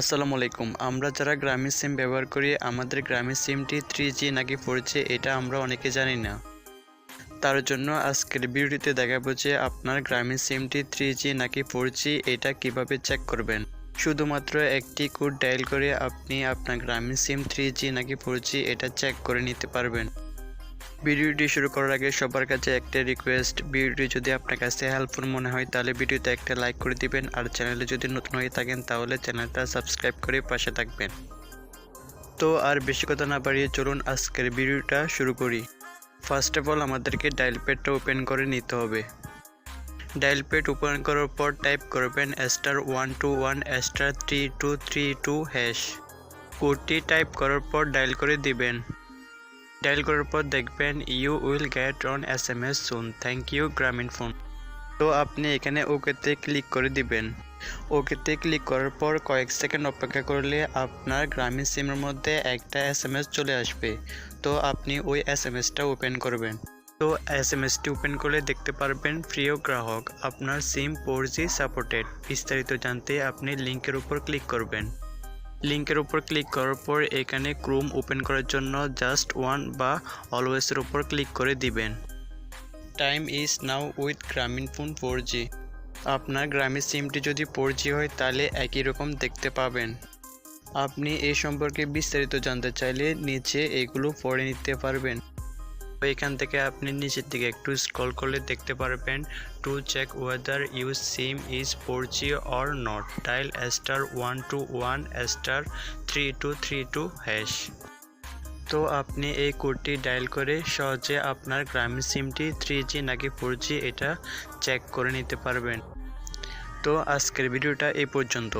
আসসালামু আলাইকুম। আমরা যারা গ্রামের সিম ব্যবহার করি, আমাদের গ্রামের সিমটি থ্রি জি নাকি ফোর এটা আমরা অনেকে জানি না। তার জন্য আজকের ভিডিওটিতে দেখাবো যে আপনার গ্রামের সিমটি থ্রি জি নাকি ফোর এটা কীভাবে চেক করবেন। শুধুমাত্র একটি কোড ডায়াল করে আপনি আপনার গ্রামীণ সিম থ্রি জি নাকি ফোর জি এটা চেক করে নিতে পারবেন। ভিডিওটি শুরু করার আগে সবার কাছে একটা রিকোয়েস্ট ভিডিওটি যদি আপনার কাছে হেল্পফুল মনে হয়, তাহলে ভিডিওতে একটা লাইক করে দিবেন। আর চ্যানেলে যদি নতুন হয়ে থাকেন, তাহলে চ্যানেলটা সাবস্ক্রাইব করে পাশে থাকবেন। তো আর বেশি কথা না বাড়িয়ে চলুন, আজকের ভিডিওটা শুরু করি। ফার্স্ট অফ অল আমাদেরকে ডায়াল প্যাডটা ওপেন করে নিতে হবে। ডায়াল প্যাড ওপেন করার পর টাইপ করবেন star one two one star three two three two hash কোডটি টাইপ করার পর ডায়াল করে দিবেন। ডায়াল করার পর দেখবেন you will get on S M S soon thank you Grameen phone তো আপনি এখানে ওকেতে ক্লিক করে দিবেন। ওকেতে ক্লিক করার পর কয়েক সেকেন্ড অপেক্ষা করলে আপনার গ্রামীণ সিমের মধ্যে একটা এস এম এস চলে আসবে। তো আপনি ওই এস এম এসটা ওপেন করবেন। তো এস এম এসটি ওপেন করলে দেখতে পারবেন প্রিয় গ্রাহক, আপনার সিম ফোর জি সাপোর্টেড বিস্তারিত জানতে আপনি লিঙ্কের উপর ক্লিক করবেন। লিঙ্কের উপর ক্লিক করার পর এখানে ক্রোম ওপেন করার জন্য জাস্ট ওয়ান বা অলওয়েজের উপর ক্লিক করে দিবেন। Time is now with Grameen phone four G আপনার গ্রামীণ সিমটি যদি ফোর জি হয়, তাহলে একই রকম দেখতে পাবেন। আপনি এই সম্পর্কে বিস্তারিত জানতে চাইলে নিচে এগুলো পড়ে নিতে পারবেন। তো এখান থেকে আপনি নিচের দিকে একটু স্ক্রল করলে দেখতে পারবেন to check whether you sim is four G or not dial star one two one star three two three two hash তো আপনি এই কোডটি ডায়াল করে সহজে আপনার গ্রামীণ সিমটি থ্রি জি নাকি ফোর জি এটা চেক করে নিতে পারবেন। তো আজকের ভিডিওটা এই পর্যন্ত।